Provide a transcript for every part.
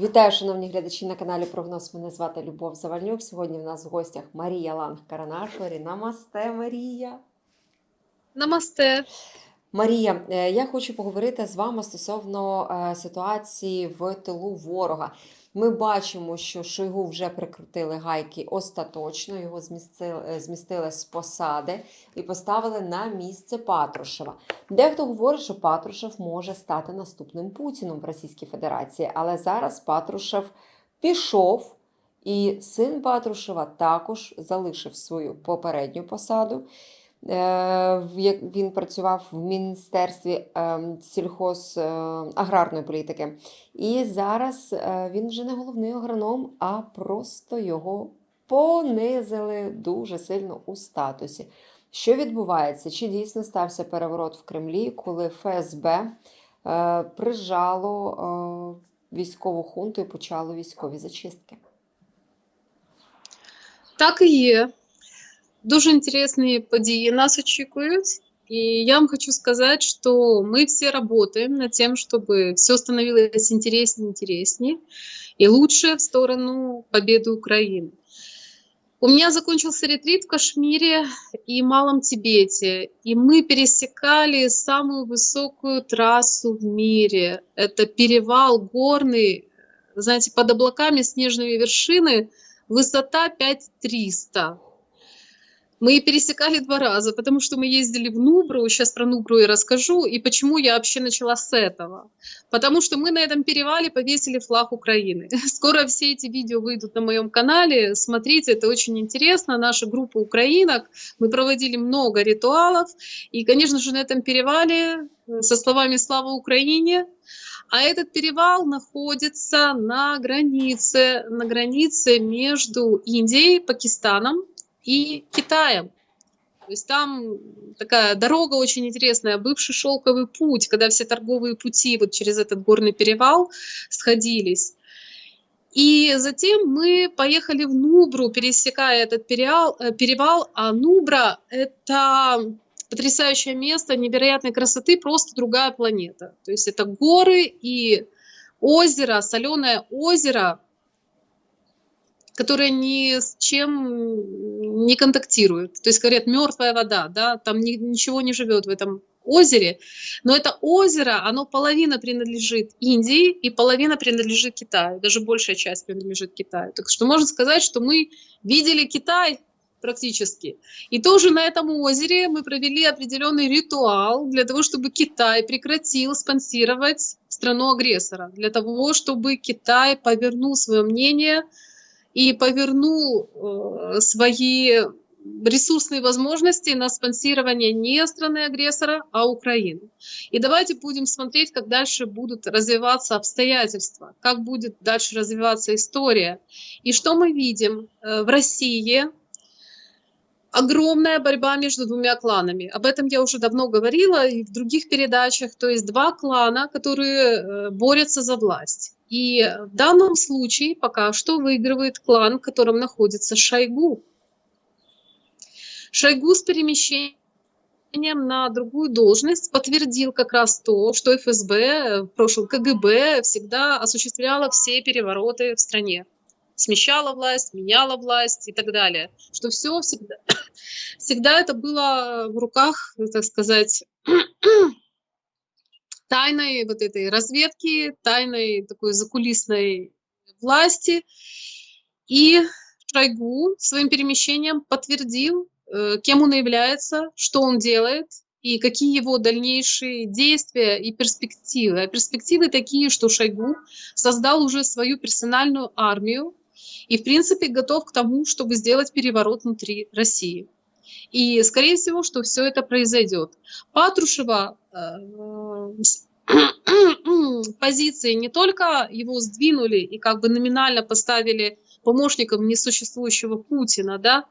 Вітаю, шановні глядачі на каналі Прогноз. Мене звати Любов Завальнюк. Сьогодні в нас в гостях Марія Ланг Каранашорі. Намасте, Марія. Намасте. Марія, е, я хочу поговорити з вами стосовно е, ситуації в тилу ворога. Ми бачимо, що Шойгу вже прикрутили гайки остаточно, його змістили, е, змістили з посади і поставили на місце Патрушева. Дехто говорить, що Патрушев може стати наступним Путіном в Російській Федерації, але зараз Патрушев пішов, і син Патрушева також залишив свою попередню посаду. Е, Він працював в Міністерстві ем, сільхоз е, аграрної політики. І зараз е, він вже не головний агроном, а просто його понизили дуже сильно у статусі. Що відбувається? Чи дійсно стався переворот в Кремлі, коли ФСБ е, прижало е, військову хунту і почало військові зачистки? Так і є. Дуже інтересні події нас очікують. И я вам хочу сказать, что мы все работаем над тем, чтобы все становилось интереснее и интереснее, и лучше в сторону победы Украины. У меня закончился ретрит в Кашмире и Малом Тибете, и мы пересекали самую высокую трассу в мире. Это перевал горный, знаете, под облаками снежные вершины, высота 5300. Мы пересекали два раза, потому что мы ездили в Нубру, сейчас про Нубру и расскажу, и почему я вообще начала с этого. Потому что мы на этом перевале повесили флаг Украины. Скоро все эти видео выйдут на моем канале, смотрите, это очень интересно. Наша группа украинок, мы проводили много ритуалов, и, конечно же, на этом перевале э, со словами «Слава Украине», а этот перевал находится на границе, на границе между Индией, Пакистаном и Китаем. То есть там такая дорога очень интересная, бывший шелковый путь, когда все торговые пути вот через этот горный перевал сходились. И затем мы поехали в Нубру, пересекая этот перевал, э, перевал. А Нубра — это потрясающее место невероятной красоты, просто другая планета. То есть это горы и озеро, соленое озеро, которое ни с чем не контактирует. То есть, говорят, мертвая вода, да, там ни- ничего не живет в этом озере. Но это озеро, оно половина принадлежит Индии и половина принадлежит Китаю. Даже большая часть принадлежит Китаю. Так что можно сказать, что мы видели Китай практически. И тоже на этом озере мы провели определенный ритуал для того, чтобы Китай прекратил спонсировать страну-агрессора, для того, чтобы Китай повернул свое мнение и повернул э, свои ресурсные возможности на спонсирование не страны-агрессора, а Украины. И давайте будем смотреть, как дальше будут развиваться обстоятельства, как будет дальше развиваться история. И что мы видим Э, в России? Огромная борьба между двумя кланами. Об этом я уже давно говорила и в других передачах. То есть два клана, которые э, борются за власть. И в данном случае пока что выигрывает клан, в котором находится Шойгу. Шойгу с перемещением на другую должность подтвердил как раз то, что ФСБ, э, в прошлом КГБ, всегда осуществляла все перевороты в стране. Смещала власть, меняла власть и так далее. Что все всегда, всегда это было в руках, так сказать, тайной вот этой разведки, тайной такой закулисной власти. И Шойгу своим перемещением подтвердил, э, кем он является, что он делает и какие его дальнейшие действия и перспективы. А перспективы такие, что Шойгу создал уже свою персональную армию и, в принципе, готов к тому, чтобы сделать переворот внутри России. И, скорее всего, что все это произойдет. Патрушева э, позиции не только его сдвинули и как бы номинально поставили помощником несуществующего Путина, да,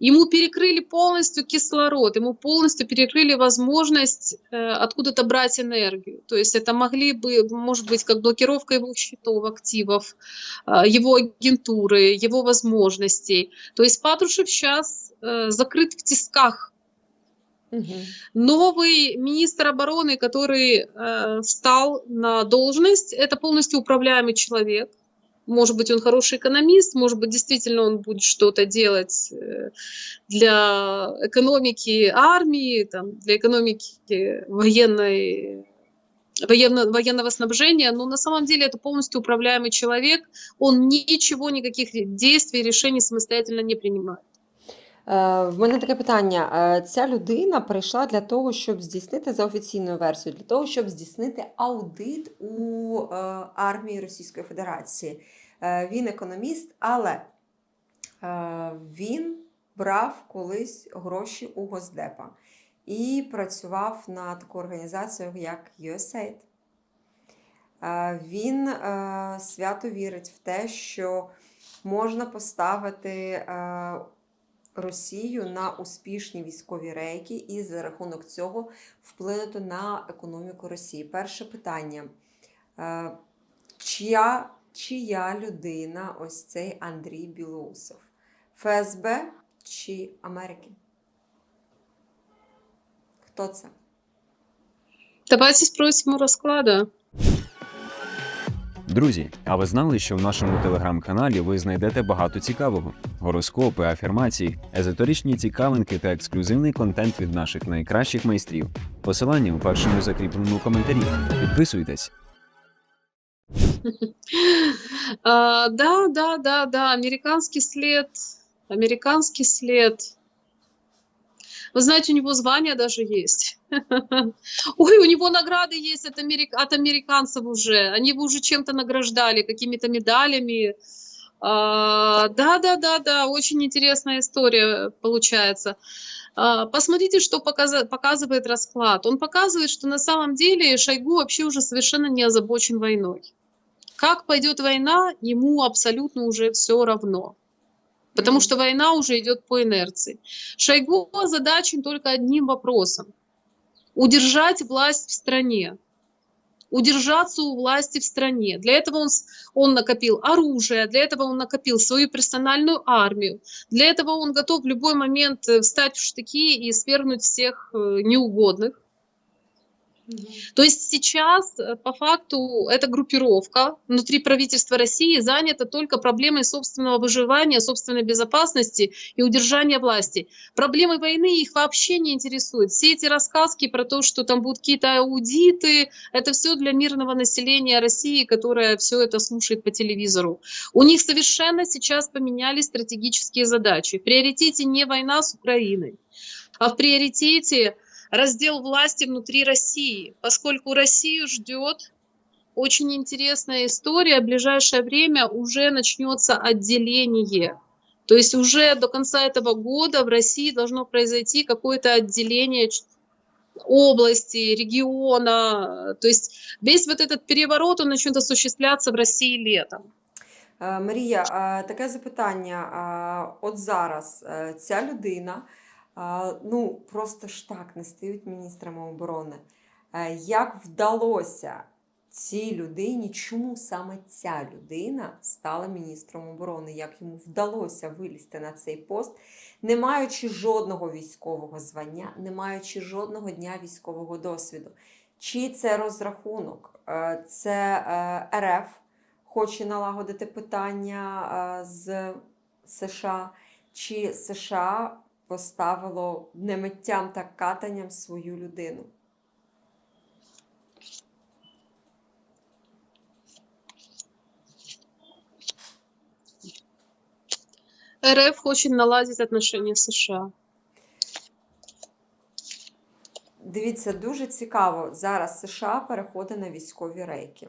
ему перекрыли полностью кислород, ему полностью перекрыли возможность э, откуда-то брать энергию. То есть это могли бы, может быть, как блокировка его счетов, активов, э, его агентуры, его возможностей. То есть Патрушев сейчас э, закрыт в тисках Угу. Новый министр обороны, который э, встал на должность, это полностью управляемый человек. Может быть, он хороший экономист, может быть, действительно он будет что-то делать э, для экономики армии, там, для экономики военной военно, военного снабжения, но на самом деле это полностью управляемый человек, он ничего, никаких действий, решений самостоятельно не принимает. Е, В мене таке питання. Е, Ця людина прийшла для того, щоб здійснити за офіційною версією, для того, щоб здійснити аудит у е, армії Російської Федерації. Е, Він економіст, але е, він брав колись гроші у Госдепа і працював на таку організацію, як USAID. Е, Він свято вірить в те, що можна поставити Росію на успішні військові рейки і за рахунок цього вплинути на економіку Росії. Перше питання. Чия, чия людина ось цей Андрій Білоусов? ФСБ чи Америки? Хто це? Давайте спросим у расклада. Друзі, а ви знали, що в нашому телеграм-каналі ви знайдете багато цікавого: гороскопи, афірмації, езотеричні цікавинки та ексклюзивний контент від наших найкращих майстрів. Посилання у першому закріпленому коментарі. Підписуйтесь. А, да, да, да, да, американский след, американский след. Вы знаете, у него звание даже есть. Ой, у него награды есть от, америк- от американцев уже. Они его уже чем-то награждали, какими-то медалями. А, Да, да, да, да, очень интересная история получается. А, Посмотрите, что показывает расклад. Он показывает, что на самом деле Шойгу вообще уже совершенно не озабочен войной. Как пойдет война, ему абсолютно уже все равно. Потому что война уже идет по инерции. Шойгу озадачен только одним вопросом. Удержать власть в стране. Удержаться у власти в стране. Для этого он, он накопил оружие, для этого он накопил свою персональную армию. Для этого он готов в любой момент э, встать в штыки и свергнуть всех э, неугодных. То есть сейчас, э, по факту, эта группировка внутри правительства России занята только проблемой собственного выживания, собственной безопасности и удержания власти. Проблемы войны их вообще не интересуют. Все эти рассказки про то, что там будут какие-то аудиты, это все для мирного населения России, которое все это слушает по телевизору. У них совершенно сейчас поменялись стратегические задачи. В приоритете не война с Украиной, а в приоритете раздел власти внутри России, поскольку Россию ждет очень интересная история. В ближайшее время уже начнется отделение. То есть уже до конца этого года в России должно произойти какое-то отделение области, региона. То есть весь вот этот переворот, он начнет осуществляться в России летом. Е, Марія, е, таке запитання. Е, От зараз е, ця людина ну просто ж так не стають міністрами оборони. Е, Як вдалося цій людині, чому саме ця людина стала міністром оборони? Як йому вдалося вилізти на цей пост, не маючи жодного військового звання, не маючи жодного дня військового досвіду? Чи це розрахунок? Е, Це е, РФ хоче налагодити питання з США, чи США поставило не миттям та катанням свою людину? РФ хочет наладить отношения с США. Дивіться, дуже цікаво. Зараз США переходить на військові рейки,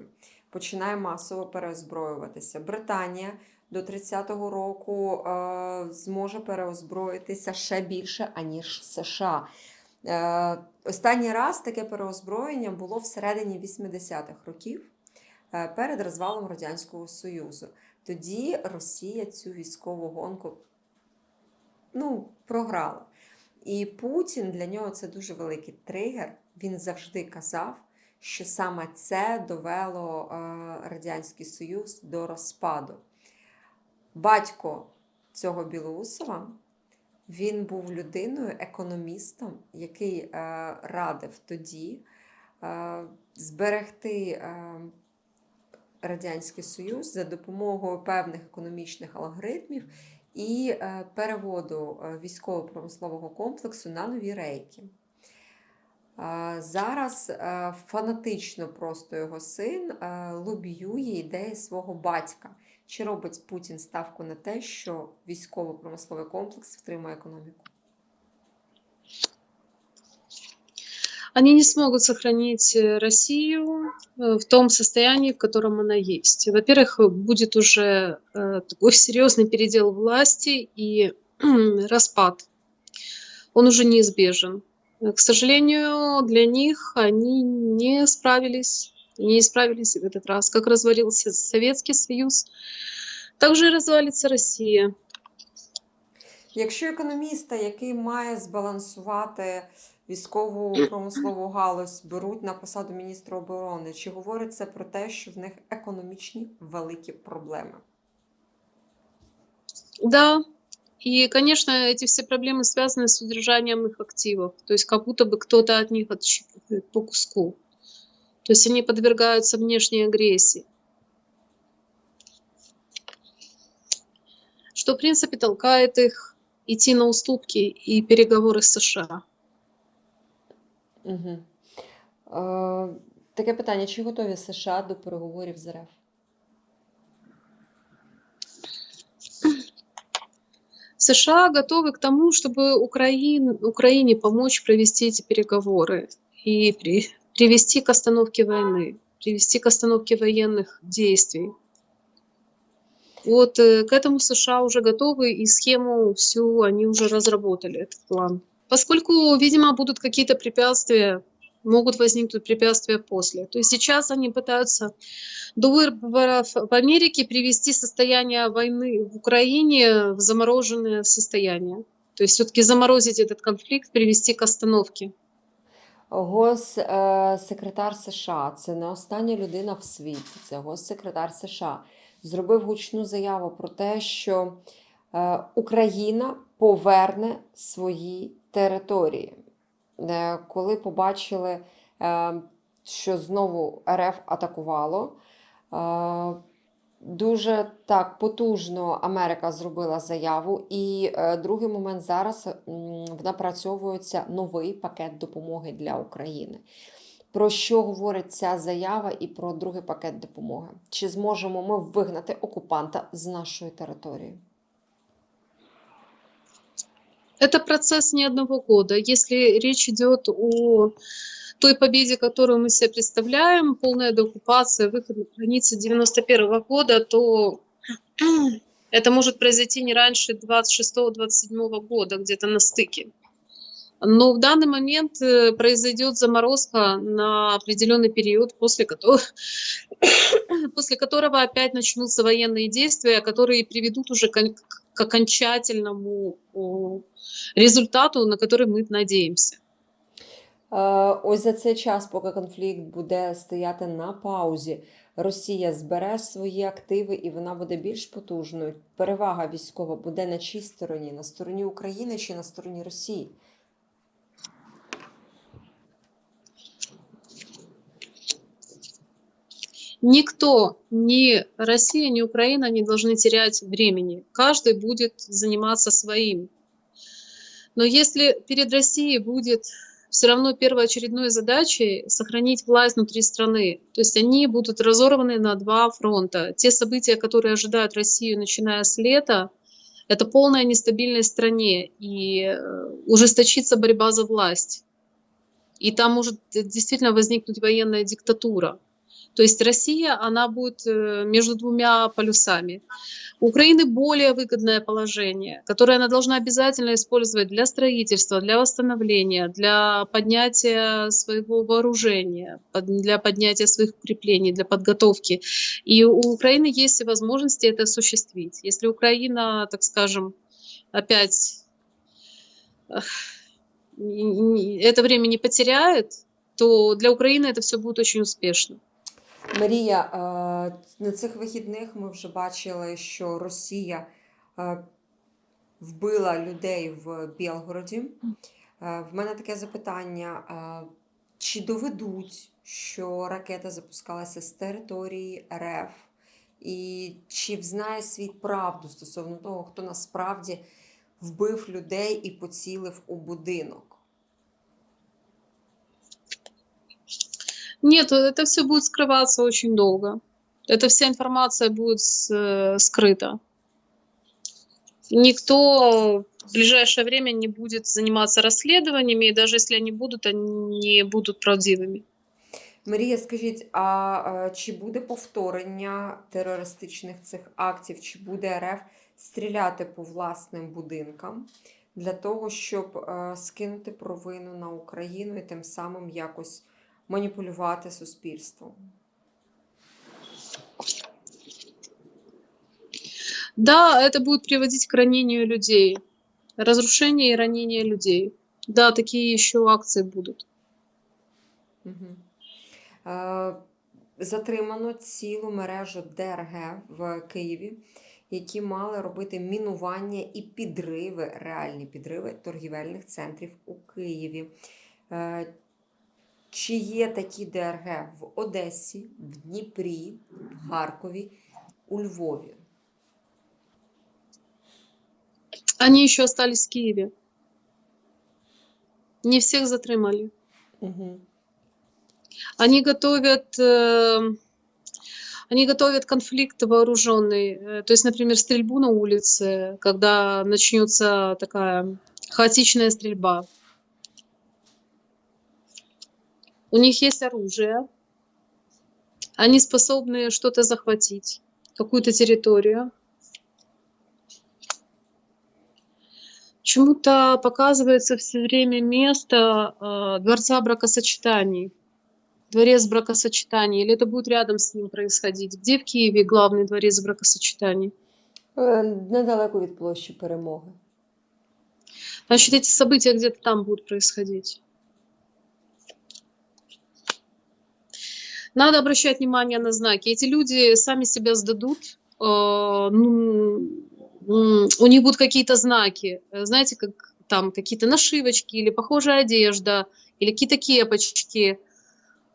починає масово переозброюватися. Британія до 30-го року е, зможе переозброїтися ще більше, аніж США. Е, останній раз таке переозброєння було всередині 80-х років е, перед розвалом Радянського Союзу. Тоді Росія цю військову гонку ну, програла. І Путін для нього це дуже великий тригер. Він завжди казав, що саме це довело Радянський Союз до розпаду. Батько цього Білоусова він був людиною, економістом, який е, радив тоді е, зберегти е, Радянський Союз за допомогою певних економічних алгоритмів і е, переводу е, військово-промислового комплексу на нові рейки. Е, Зараз е, фанатично просто його син лобіює ідеї свого батька. Чи робить Путін ставку на те, що військово-промисловий комплекс втримує економіку? Они не смогут сохранить э, Россию э, в том состоянии, в котором она есть. Во-первых, будет уже э, такой серьезный передел власти и распад. Он уже неизбежен. Э, К сожалению, для них они не справились, не справились и в этот раз. Как развалился Советский Союз, так же и развалится Россия. Якщо економіста, який має збалансувати військову промислову галузь, беруть на посаду міністра оборони, чи говорить це про те, що в них економічні великі проблеми? Да, и, конечно, эти все проблемы связаны с удержанием их активов. То есть как будто бы кто-то от них отщипывает по куску. То есть они подвергаются внешней агрессии. Что, в принципе, толкает их идти на уступки и переговоры с США. Угу. Е, таке питання: чи готові США до переговорів з РФ? США готовы к тому, чтобы Украин, Украине помочь провести эти переговоры и при- привести к остановке войны, привести к остановке военных действий. Вот э, к этому США уже готовы, и схему всю они уже разработали, этот план. Поскольку, видимо, будут какие-то препятствия, могут возникнуть препятствия после. То есть сейчас они пытаются до выборов в Америке привести состояние войны в Украине в замороженное состояние. То есть все-таки заморозить этот конфликт, привести к остановке. Госсекретар США, це не остання людина в світі, це госсекретар США, зробив гучну заяву про те, що е, Україна поверне свої території. Е, Коли побачили, е, що знову РФ атакувало, Дуже так потужно Америка зробила заяву, і е, другий момент зараз м, напрацьовується новий пакет допомоги для України. Про що говорить ця заява і про другий пакет допомоги? Чи зможемо ми вигнати окупанта з нашої території? Это процесс не одного года. Если речь идет о той победе, которую мы себе представляем, полная деоккупация, выход на границы 91 года, то это может произойти не раньше 26-27 года, где-то на стыке. Но в данный момент э, произойдет заморозка на определенный период, после которого, после которого опять начнутся военные действия, которые приведут уже к к окончательному результату, на который мы надеемся. Е, Ось за цей час, поки конфлікт буде стояти на паузі, Росія збере свої активи і вона буде більш потужною. Перевага військова буде на чій стороні? На стороні України чи на стороні Росії? Никто, ни Россия, ни Украина не должны терять времени. Каждый будет заниматься своим. Но если перед Россией будет все равно первоочередной задачей сохранить власть внутри страны, то есть они будут разорваны на два фронта. Те события, которые ожидают Россию, начиная с лета, это полная нестабильность в стране и э, ужесточится борьба за власть. И там может э, действительно возникнуть военная диктатура. То есть Россия, она будет э, между двумя полюсами. У Украины более выгодное положение, которое она должна обязательно использовать для строительства, для восстановления, для поднятия своего вооружения, для поднятия своих укреплений, для подготовки. И у Украины есть возможности это осуществить. Если Украина, так скажем, опять это время не потеряет, то для Украины это все будет очень успешно. Марія, е, на цих вихідних ми вже бачили, що Росія е, вбила людей в Білгороді. Е, В мене таке запитання: Чи доведуть, що ракета запускалася з території РФ? І чи взнає світ правду стосовно того, хто насправді вбив людей і поцілив у будинок? Нет, это все будет скрываться очень долго. Эта вся информация будет с- э, скрыта. Никто в ближайшее время не будет заниматься расследованиями, и даже если они будут, они не будут правдивыми. Марія, скажіть, а е, чи буде повторення терористичних цих актів, чи буде РФ стріляти по власним будинкам для того, щоб е, скинути провину на Україну і тим самим якось маніпулювати суспільством? Да, это будет приводить к ранению людей. Разрушение и ранение людей. Да, такие еще акции будут. Угу. Е, затримано цілу мережу ДРГ в Києві, які мали робити мінування і підриви, реальні підриви торгівельних центрів у Києві. Е, чи є такі ДРГ в Одесі, в Дніпрі, в Харкові, у Львові? Они еще остались в Киеве. Не всех затримали. Угу. Они готовят, э, они готовят конфликт вооруженный. Э, То есть, например, стрельбу на улице, когда начнется такая хаотичная стрельба. У них есть оружие. Они способны что-то захватить, какую-то территорию. Почему-то показывается все время место э, дворца бракосочетаний дворец бракосочетаний, или это будет рядом с ним происходить? Где в Киеве главный дворец бракосочетаний? Е, Недалеко від площі перемоги. Значит, эти события где-то там будут происходить. Надо обращать внимание на знаки. Эти люди сами себя сдадут. э, ну, у них будут какие-то знаки. Знаете, как там какие-то нашивочки или похожая одежда, или какие-то кепочки.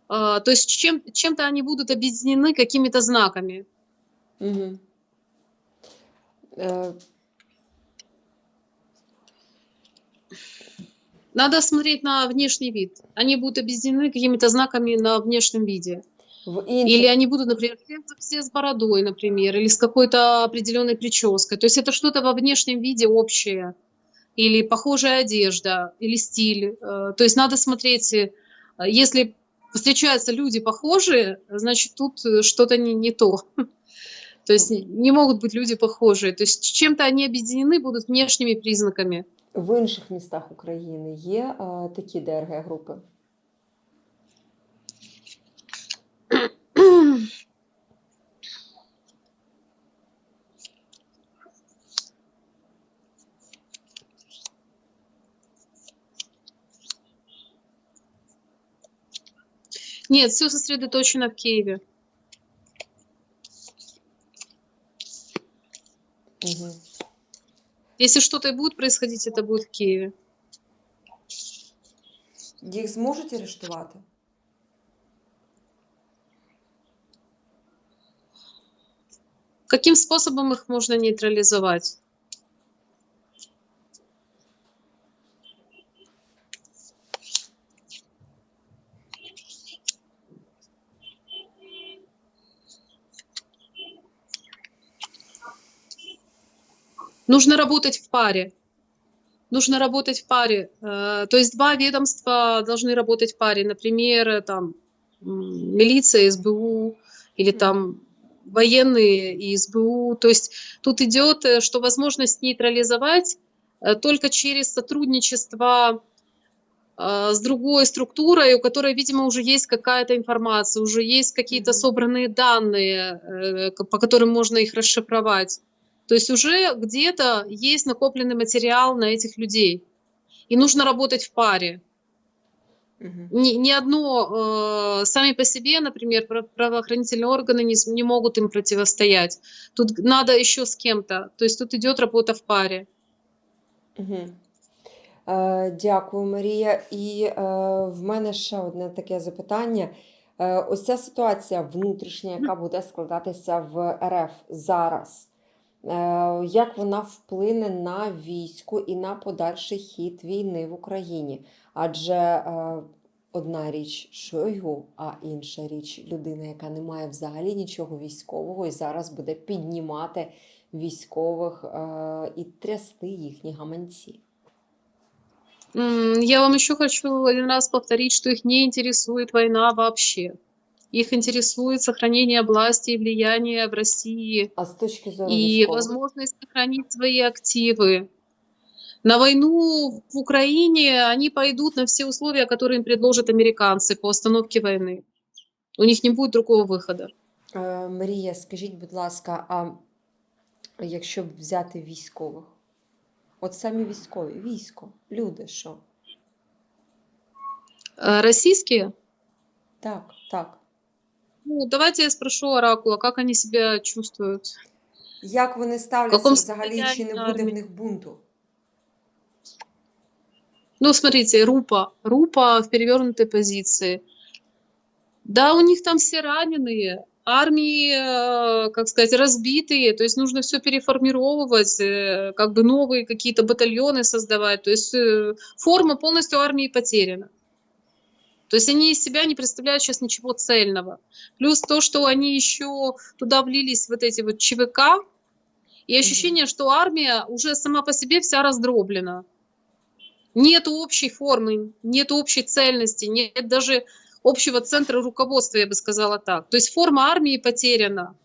Э, То есть чем, чем-то они будут объединены какими-то знаками. Угу. Надо смотреть на внешний вид. Они будут объединены какими-то знаками на внешнем виде. в інших Или они будут, например, все, все с бородой, например, или с какой-то определенной прической. То есть это что-то во внешнем виде общее. Или похожая одежда, или стиль. Э, То есть надо смотреть, э, если встречаются люди похожие, значит тут э, что-то не, не то. То есть не- не могут быть люди похожие. То есть чем-то они объединены будут внешними признаками. В інших містах України є е, такі ДРГ групи? Нет, все сосредоточено в Киеве. Угу. Если что-то и будет происходить, это будет в Киеве. Їх зможуть арештувати? Каким способом их можно нейтрализовать? Нужно работать в паре. Нужно работать в паре. Э, То есть два ведомства должны работать в паре. Например, э, там милиция, СБУ или там военные и СБУ. То есть тут идет, э, что возможность нейтрализовать только через сотрудничество с другой структурой, у которой, видимо, уже есть какая-то информация, уже есть какие-то собранные данные, по которым можно их расшифровать. То есть уже где-то есть накопленный материал на этих людей. И нужно работать в паре. Угу. Ни, ни одно э, сами по себе, например, право- правоохранительные органы не, с- не могут им противостоять. Тут надо еще с кем-то. То есть тут идет работа в паре. Угу. Е, Дякую, Марія. І е, в мене ще одне таке запитання. Е, Ось ця ситуація внутрішня, яка буде складатися в РФ зараз, е, Як вона вплине на військо і на подальший хід війни в Україні? Адже е, одна річ Шойгу, а інша річ людина, яка не має взагалі нічого військового, і зараз буде піднімати військових е, і трясти їхні гаманці. Я вам еще хочу один раз повторить, что их не интересует война вообще. Их интересует сохранение власти и влияния в России А з точки зору и військових? возможность сохранить свои активы. На войну в Украине они пойдут на все условия, которые им предложат американцы по остановке войны. У них не будет другого выхода. Е, Марія, скажіть, будь ласка, а якщо б взяти військових? От самі військові, військо, люди, що? Э, Российские? Так, так. Ну, давайте я спрошу Оракула, как они себя чувствуют. Як вони ставляться каком взагалі, чи не состоянии буде в армії? них бунту? Ну, смотрите, Рупа. Рупа в перевернутой позиции. Да, у них там все раненые, армии, э, как сказать, разбитые, то есть нужно все переформировывать, э, как бы новые какие-то батальоны создавать, то есть э, форма полностью армии потеряна. То есть они из себя не представляют сейчас ничего цельного. Плюс то, что они еще туда влились вот эти вот ЧВК, и ощущение, что армия уже сама по себе вся раздроблена. Нет общей формы, нет общей цельности, нет даже общего центра руководства, я бы сказала так. То есть форма армии потеряна.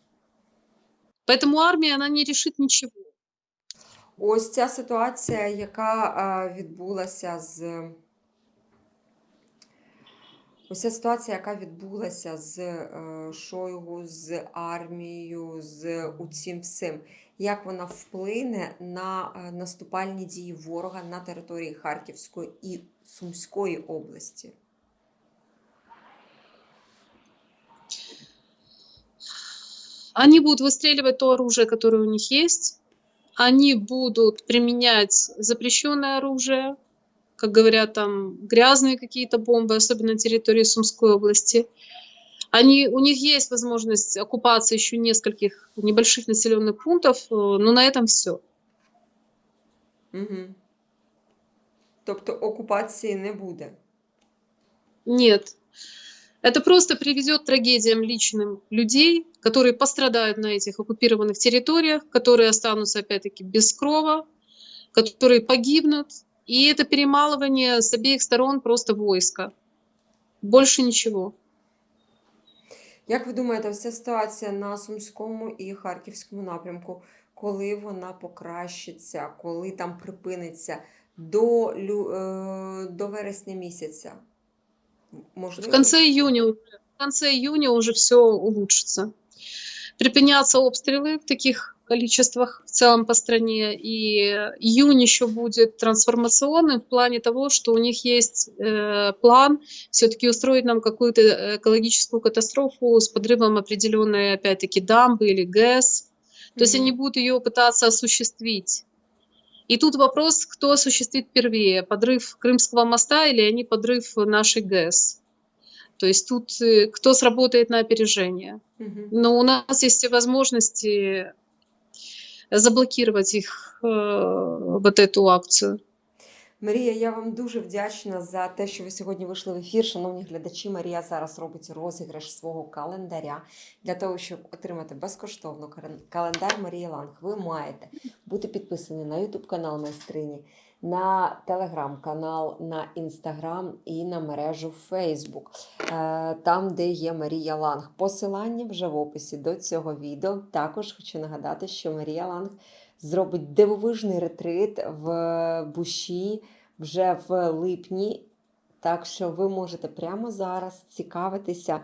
Поэтому армия, она не решит ничего. Ось ця ситуація, яка е, відбулася з. Ця ситуація, яка відбулася з е, Шойгу, з армією, з усім всім, як вона вплине на е, наступальні дії ворога на території Харківської і Сумської області? Они будут выстреливать то оружие, которое у них есть. Они будут применять запрещенное оружие, как говорят, там грязные какие-то бомбы, особенно на территории Сумской области. Они, у них есть возможность оккупации еще нескольких небольших населенных пунктов, э, но на этом все. Угу. Тобто окупації не буде. Нет. Это просто приведет к трагедиям личным людей, которые пострадают на этих оккупированных территориях, которые останутся опять-таки без крова, которые погибнут. И это перемалывание с обеих сторон просто войска. Больше ничего. Як ви думаєте, ось ця ситуація на Сумському і Харківському напрямку, коли вона покращиться, коли там припиниться до, лю- е, до вересня місяця? Можливо? В конце июня, уже- в конце июня уже все улучшится. Припинятся обстрелы в таких количествах в целом по стране. И июнь еще будет трансформационным в плане того, что у них есть э, план все-таки устроить нам какую-то экологическую катастрофу с подрывом определенной, опять-таки, дамбы или ГЭС. То есть они будут ее пытаться осуществить. И тут вопрос, кто осуществит первее, подрыв Крымского моста или они подрыв нашей ГЭС. То есть тут э, кто сработает на опережение. Мгм. Но у нас есть все возможности заблокировать их, э, вот эту акцию. Марія, я вам дуже вдячна за те, що ви сьогодні вийшли в ефір. Шановні глядачі, Марія зараз робить розіграш свого календаря для того, щоб отримати безкоштовно календар Марії Ланг. Ви маєте бути підписані на YouTube канал майстрині, на телеграм-канал, на інстаграм і на мережу е, там, де є Марія Ланг. Посилання вже в описі до цього відео. Також хочу нагадати, що Марія Ланг зробить дивовижний ретрит в буші вже в липні. Так що ви можете прямо зараз цікавитися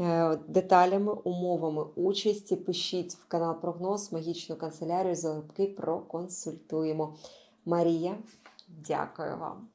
е, деталями, умовами участі. Пишіть в канал Прогноз, магічну канцелярію, залюбки проконсультуємо. Марія, дякую вам.